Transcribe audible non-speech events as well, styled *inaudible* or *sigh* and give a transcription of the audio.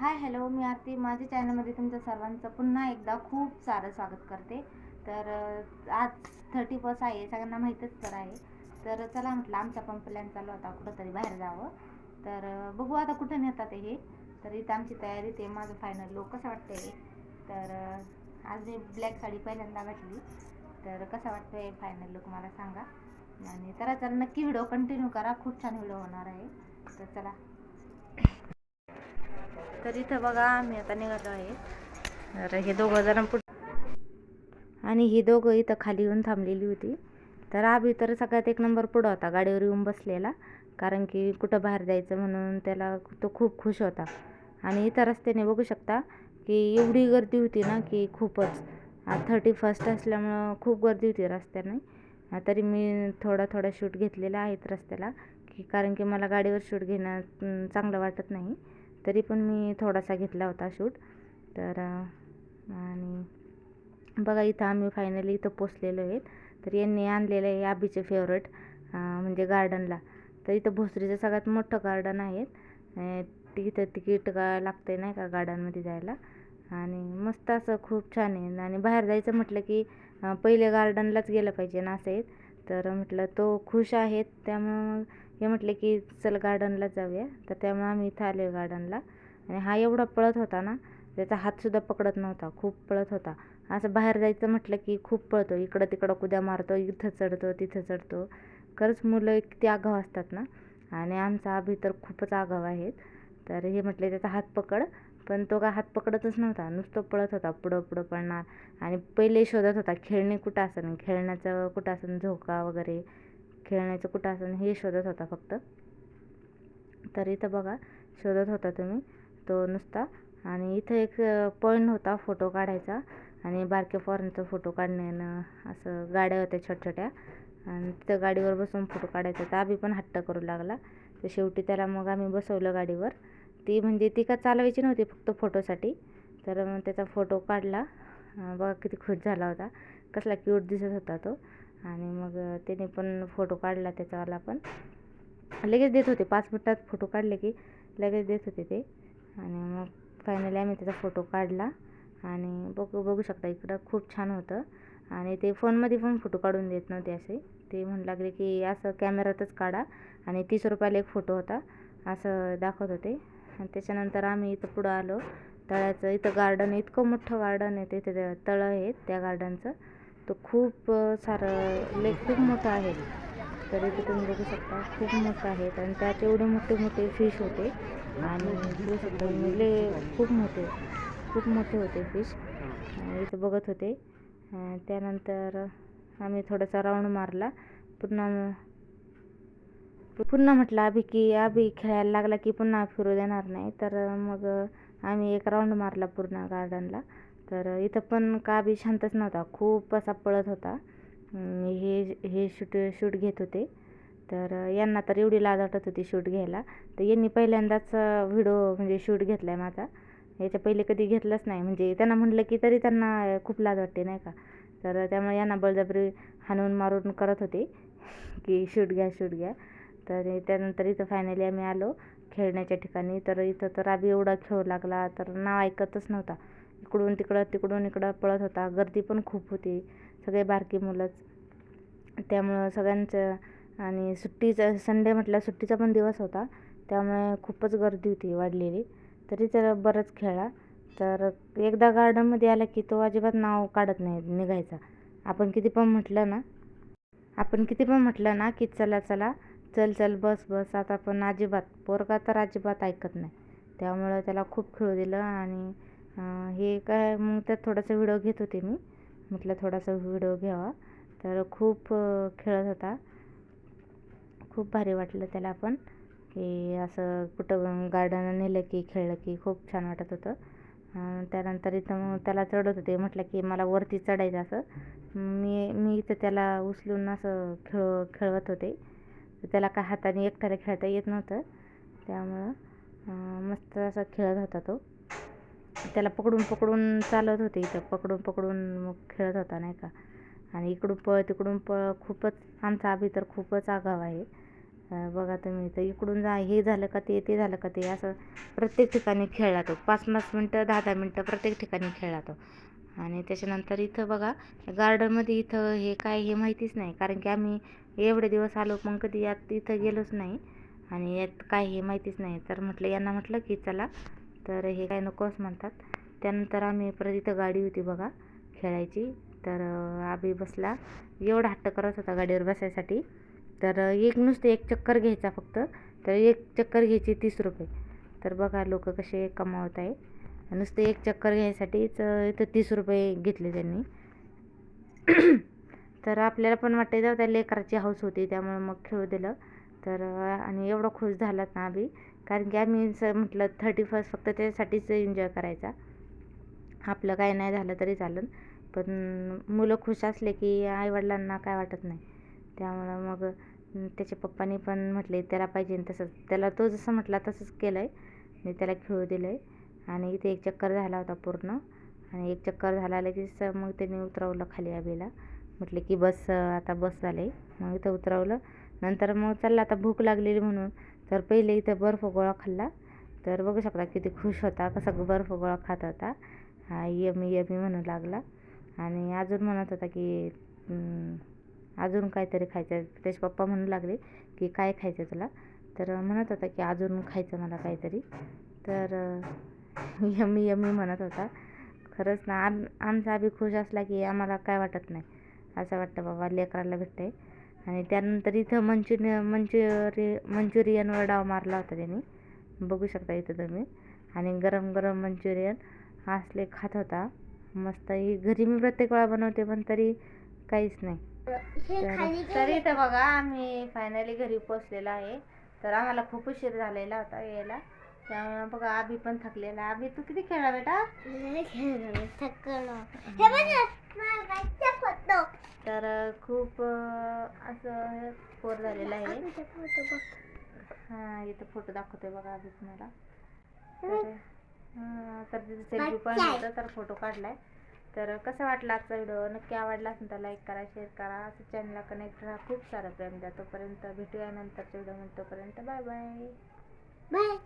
Hi hello मी आरती. माझ्या चॅनलमध्ये तुमचं सर्वांचं पुन्हा एकदा खूप सारं स्वागत करते. तर आज थर्टी फर्स्ट आहे सगळ्यांना माहीतच तर आहे. तर चला म्हटलं आमचा पण प्लॅन चालू होता कुठंतरी बाहेर जावं. तर बघू आता कुठं नेतात हे. तर इथं आमची तयारी ते माझं फायनल लोक कसं वाटतंय? तर आज मी ब्लॅक साडी पहिल्यांदा घातली. तर कसं वाटतंय फायनल लुक मला सांगा. आणि तर चला नक्की व्हिडिओ कंटिन्यू करा. खूप छान व्हिडिओ होणार आहे. तर चला. तर इथं बघा मी आता निघालो आहे. तर हे दोघं जण पुढं आणि ही दोघं इथं खाली येऊन थांबलेली होती. तर आभी तर सगळ्यात एक नंबर पुढं होता गाडीवर येऊन बसलेला. कारण की कुठं बाहेर जायचं म्हणून त्याला तो खूप खुश होता. आणि इथं रस्त्याने बघू शकता की एवढी गर्दी होती ना की खूपच. थर्टी फर्स्ट असल्यामुळं खूप गर्दी होती रस्त्याने. तरी मी थोडा थोडा शूट घेतलेला आहेत रस्त्याला की कारण की मला गाडीवर शूट घेणं चांगलं वाटत नाही. तरी पण मी थोडासा घेतला होता शूट. तर आणि बघा इथं आम्ही फायनली इथं पोचलेलो आहेत. तर यांनी आणलेलं आहे आबीचे फेवरेट म्हणजे गार्डनला तर इथं भोसरीचं सगळ्यात मोठं गार्डन आहे. तिथं इथं तिकीट का लागते नाही का गार्डनमध्ये जायला. आणि मस्त असं खूप छान आहे. आणि बाहेर जायचं म्हटलं की पहिले गार्डनलाच गेलं पाहिजे ना असं आहेत तर म्हटलं तो खुश आहेत त्यामुळं हे म्हटले की चल गार्डनला जाऊया. तर त्यामुळे आम्ही इथं आले गार्डनला आणि हा एवढा पळत होता ना त्याचा हातसुद्धा पकडत नव्हता खूप पळत होता. असं बाहेर जायचं म्हटलं की खूप पळतो. इकडं तिकडं कुद्या मारतो इथं चढतो तिथं चढतो. खरंच मुलं किती आगाव असतात ना? आणि आमचा अभि तर खूपच आगाव आहेत. तर हे म्हटले त्याचा हात पकड. पण तो का हात पकडतच नव्हता. नुसतं पळत होता पुढं पुढं पळणार. आणि पहिले शोधत होता खेळणे कुठं असेल खेळण्याचं कुठं असेल झोका वगैरे? खेळण्याचं कुठं असं हे शोधत होता फक्त. तर इथं बघा शोधत होता तुम्ही तो नुसता. आणि इथं एक पॉईंट होता फोटो काढायचा. आणि बारक्या फॉरनचा फोटो काढण्यानं असं गाड्या होत्या छोट्या छोट्या आणि तिथं गाडीवर बसून फोटो काढायचा. तर आम्ही पण हट्ट करू लागला. तर शेवटी त्याला मग आम्ही बसवलं गाडीवर. ती म्हणजे ती का चालवायची नव्हती फक्त फोटोसाठी तर मग त्याचा फोटो काढला. बघा किती खुश झाला होता. कसला क्यूट दिसत होता तो. आणि मग त्याने पण फोटो काढला त्याचावाला पण. लगेच देत होते पाच मिनटात फोटो काढले की लगेच देत होते ते. आणि मग फायनली आम्ही त्याचा फोटो काढला. आणि बघू बघू शकता इकडं खूप छान होतं. आणि ते फोनमध्ये पण फोटो काढून देत नव्हते असे. ते म्हणू लागले की असं कॅमेऱ्यातच काढा. आणि तीस रुपयाला एक फोटो होता. असं दाखवत होते. आणि त्याच्यानंतर आम्ही इथं पुढं आलो. तळ्याचं इथं गार्डन इतकं मोठं गार्डन आहे तिथे तळं आहे त्या गार्डनचं तो खूप सारं लेक खूप मोठं आहे. तर इथे तुम्ही बघू शकता खूप मोठं आहे. आणि त्यात एवढे मोठे मोठे फिश होते. आणि बघू शकता मुले खूप मोठे खूप मोठे होते फिश इथं बघत होते. त्यानंतर आम्ही थोडासा राऊंड मारला. पुन्हा पुन्हा म्हटलं अभि की आभी खेळायला लागला की पुन्हा फिरू देणार नाही. तर मग आम्ही एक राऊंड मारला पूर्ण गार्डनला तर इथं पण का बी शांतच नव्हता. खूप असा पळत होता. हे हे शूट शूट घेत होते. तर यांना तर एवढी लाज वाटत होती शूट घ्यायला. तर यांनी पहिल्यांदाच व्हिडिओ म्हणजे शूट घेतला आहे माझा. याच्या पहिले कधी घेतलंच नाही. म्हणजे त्यांना म्हटलं की तरी त्यांना खूप लाज वाटते नाही का? तर त्यामुळे यांना बळजबरी हाणून मारून करत होते. की शूट घ्या शूट घ्या. तर त्यानंतर इथं फायनली आम्ही आलो खेळण्याच्या ठिकाणी. तर इथं तर आम्ही एवढा खेळू लागला. तर नाव ऐकतच नव्हता. इकडून तिकडं तिकडून इकडं पळत होता. गर्दी पण खूप होती. सगळे बारकी मुलंच. त्यामुळं सगळ्यांचं आणि सुट्टीचा संडे म्हटलं सुट्टीचा पण दिवस होता. त्यामुळे खूपच गर्दी होती वाढलेली. तरी तर बरंच खेळला. तर एकदा गार्डनमध्ये आला की तो अजिबात नाव काढत नाही निघायचा. आपण किती पण म्हटलं ना आपण किती पण म्हटलं ना की चला चला चल चल बस बस. आता पण अजिबात पोरगा तर अजिबात ऐकत नाही. त्यामुळं त्याला खूप खेळू दिलं आणि हे काय मग त्यात थोडासा व्हिडिओ घेत होते मी. म्हटलं थोडासा व्हिडिओ घ्यावा. तर खूप खेळत होता. खूप भारी वाटलं त्याला पण. की असं कुठं गार्डन नेलं की खेळलं की खूप छान वाटत होतं. त्यानंतर इथं मग त्याला चढत होते. म्हटलं की मला वरती चढायचं असं. मी मी इथं त्याला उचलून असं खेळ खेळवत होते. त्याला काय हाताने एकट्याला खेळता येत नव्हतं. त्यामुळं मस्त असा खेळत होता तो. त्याला पकडून पकडून चालत होते इथं. पकडून पकडून मग खेळत होता नाही का? आणि इकडून पळ तिकडून पळ. खूपच आमचा आभी तर खूपच आगाव आहे. बघा तुम्ही तर इकडून जा हे झालं का ते ते झालं का ते असं प्रत्येक ठिकाणी खेळला तो पाच पाच मिनटं दहा दहा मिनटं प्रत्येक ठिकाणी खेळला तो आणि त्याच्यानंतर इथं बघा गार्डनमध्ये इथं हे काय हे माहितीच नाही. कारण की आम्ही एवढे दिवस आलो मग कधी यात इथं गेलोच नाही. आणि यात काय हे माहितीच नाही. तर म्हटलं यांना म्हटलं की चला तर हे काय नकोच म्हणतात. त्यानंतर आम्ही परत इथं गाडी होती बघा खेळायची. तर आबी बसला. एवढा हट्ट करत होता गाडीवर बसायसाठी. तर एक नुसतं एक चक्कर घ्यायचा फक्त. तर एक चक्कर घ्यायची तीस रुपये. तर बघा लोक कसे कमावत आहे. नुसतं एक चक्कर घ्यायसाठीच इथं तीस रुपये घेतले त्यांनी. *coughs* तर आपल्याला पण वाटते जाऊ त्या लेकराची हौस होती त्यामुळे मग खेळू दिलं. तर आणि एवढं खुश झालात ना आम्ही कारण की आम्ही स म्हटलं थर्टी फर्स्ट फक्त त्यासाठीच एन्जॉय करायचा. आपलं काय नाही झालं तरी चालेल. पण मुलं खुश असले की आईवडिलांना काय वाटत नाही. त्यामुळं मग त्याच्या पप्पानी पण म्हटले त्याला पाहिजे तसंच. त्याला तो जसं म्हटला तसंच केलं आहे मी त्याला खेळू दिलं आहे आणि इथे एक चक्कर झाला होता पूर्ण. आणि एक चक्कर झाला लगेच मग त्यांनी उतरवलं खाली आबीला म्हटले की बस आता बस झाले. मग इथं उतरवलं. नंतर मग चाललं आता भूक लागलेली म्हणून. तर पहिले इथं बर्फ गोळा खाल्ला. तर बघू शकता किती खुश होता कसा बर्फ गोळा खात होता. हा यमी यमी म्हणू लागला. आणि अजून म्हणत होता की अजून काहीतरी खायचं त्याचे पप्पा म्हणू लागले की काय खायचं तुला? तर म्हणत होता की अजून खायचं मला काहीतरी. तर यमी यमी म्हणत होता. खरंच ना आम आमचा आम्ही खुश असला की आम्हाला काय वाटत नाही. असं वाटतं बाबा लेकराला भेटते आणि त्यानंतर इथं मंचुरियन मंचुरि मंचुरियनवर डाव मारला होता त्याने. बघू शकता इथं तुम्ही. आणि गरम गरम मंचुरियन असले खात होता. मस्त ही घरी मी प्रत्येक वेळा बनवते पण तरी काहीच नाही. तर- तर इथं बघा आम्ही फायनली घरी पोचलेलो आहे. तर आम्हाला खूप उशीर झालेला होता यायला. त्यामुळे बघा आबी पण थकलेला आबी तू किती खेळला बेटा? तर खूप असं पोर झालेलं आहे. हा इथं फोटो दाखवतोय बघा आधी तुम्हाला. तर हा, तिथे सेल्फी पण होतं तर फोटो काढलाय. तर कसं वाटलं आजचा व्हिडिओ नक्की आवडला असेल तर लाईक करा शेअर करा. असं चॅनलला कनेक्ट राहा. खूप सारं प्रेम द्या. तोपर्यंत भेटूया नंतरच्या व्हिडिओमध्ये तोपर्यंत बाय बाय बाय